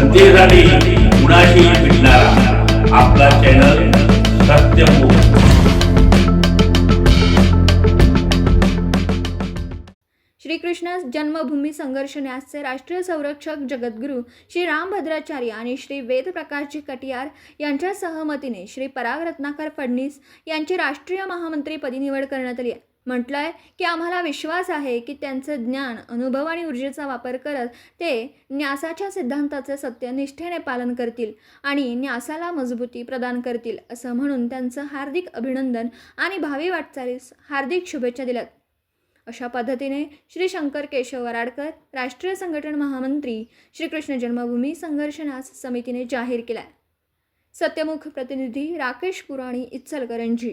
जनतेसाठी कुणाशी भेटणारा. आपला चॅनल सत्यमुख श्रीकृष्ण जन्मभूमी संघर्ष न्यासचे राष्ट्रीय संरक्षक जगद्गुरू श्री रामभद्राचार्य आणि श्री वेदप्रकाशजी कटियार यांच्या सहमतीने श्री पराग रत्नाकर फडणीस यांची राष्ट्रीय महामंत्रीपदी निवड करण्यात आली आहे. म्हटलं आहे की आम्हाला विश्वास आहे की त्यांचं ज्ञान अनुभव आणि ऊर्जेचा वापर करत ते न्यासाच्या सिद्धांताचे सत्यनिष्ठेने पालन करतील आणि न्यासाला मजबूती प्रदान करतील असं म्हणून त्यांचं हार्दिक अभिनंदन आणि भावी वाटचालीस हार्दिक शुभेच्छा दिल्यात. अशा पद्धतीने श्री शंकर केशव वराडकर राष्ट्रीय संघटन महामंत्री श्रीकृष्ण जन्मभूमी संघर्षनास समितीने जाहीर केला सत्यमुख प्रतिनिधी राकेश पुराणी इचलकरंजी.